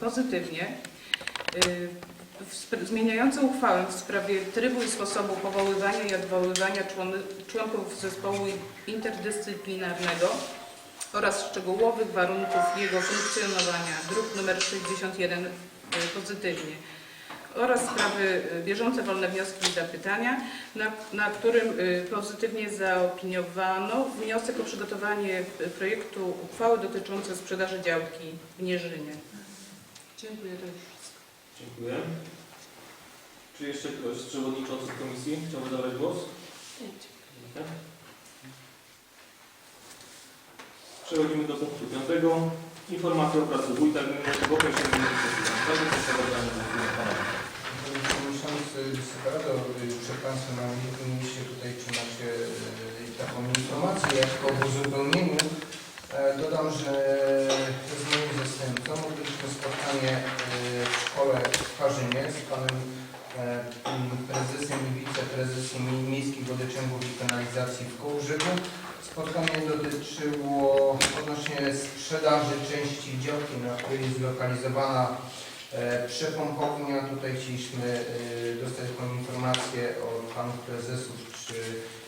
pozytywnie y, zmieniające uchwałę w sprawie trybu i sposobu powoływania i odwoływania członków zespołu interdyscyplinarnego oraz szczegółowych warunków jego funkcjonowania, druk nr 61 y, pozytywnie oraz sprawy y, bieżące wolne wnioski i zapytania, na, na którym pozytywnie zaopiniowano wniosek o przygotowanie projektu uchwały dotyczącej sprzedaży działki w Nierzynie. Dziękuję, to już wszystko. Dziękuję. Czy jeszcze ktoś z przewodniczących komisji chciałby zabrać głos? Nie. Przechodzimy do punktu piątego. Informacja o pracy wójta gminy w okresie Przewodniczący Wysoka Rado, y, przed Państwem mam mieliście tutaj, czy macie y, taką informację, jak po uzupełnieniu. E, Dodam, że z moim zastępcą odbyliśmy spotkanie y, w szkole w Parzynie z panem e, prezesem i wiceprezesem miejskich wodociągów i kanalizacji w Kołżyku. Spotkanie dotyczyło odnośnie sprzedaży części działki, na której jest zlokalizowana E, Przepompownia, tutaj chcieliśmy e, dostać taką informację od panów prezesów, czy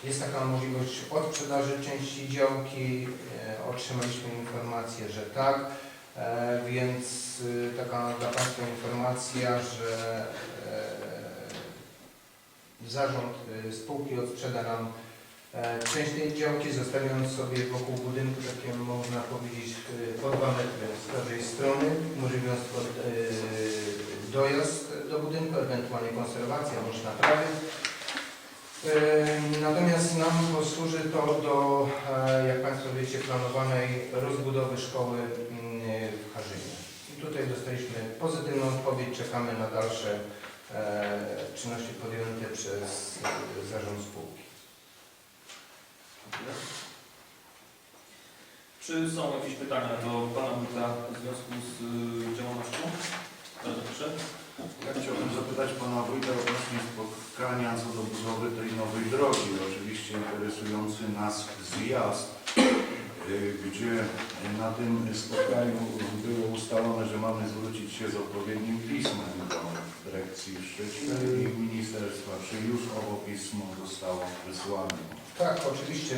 jest taka możliwość odprzedaży części działki. E, Otrzymaliśmy informację, że tak, E, więc e, taka dla Państwa informacja, że e, zarząd e, spółki odsprzeda nam e, część tej działki, zostawiając sobie wokół budynku takie, można powiedzieć, e, po dwa metry dojazd do budynku, ewentualnie konserwację bądź naprawy. Natomiast nam posłuży to do, e, jak Państwo wiecie, planowanej rozbudowy szkoły mm, w Harzynie. I tutaj dostaliśmy pozytywną odpowiedź, czekamy na dalsze e, czynności podjęte przez zarząd spółki. Czy są jakieś pytania do pana wójta w związku z tej drogi. Oczywiście interesujący nas zjazd, y, gdzie na tym spotkaniu było ustalone, że mamy zwrócić się z odpowiednim pismem do dyrekcji w Szczecinie i ministerstwa. Czy już owo pismo zostało wysłane? Tak, oczywiście.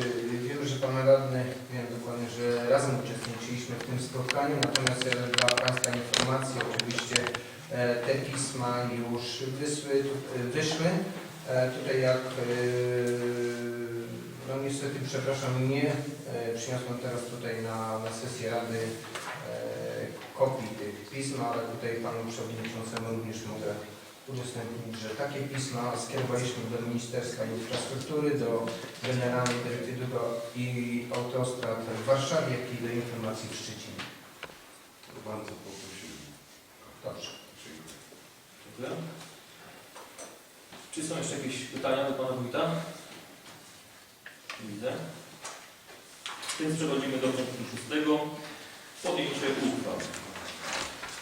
Wiem, że Pan Radny, wiem dokładnie, że razem uczestniczyliśmy w tym spotkaniu, natomiast ja dla Państwa informacji, oczywiście e, te pisma już wysły, e, wyszły. E, Tutaj jak, e, no niestety, przepraszam, nie e, przyniosłem teraz tutaj na, na sesję Rady kopii tych pism, ale tutaj Panu Przewodniczącemu również mogę udostępnić, że takie pisma skierowaliśmy do Ministerstwa Infrastruktury, do Generalnej Dyrektywy Dróg i Autostrad w Warszawie, jak i do informacji w Szczecinie. Bardzo poprosimy. Dobrze. Dziękuję. Czy są jeszcze jakieś pytania do pana wójta? Widzę. Więc przechodzimy do punktu szóstego. Podjęcie uchwał.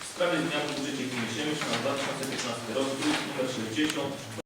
W sprawie zmian w budżecie gminy Siemiesz na 2015 rok, druk nr 60.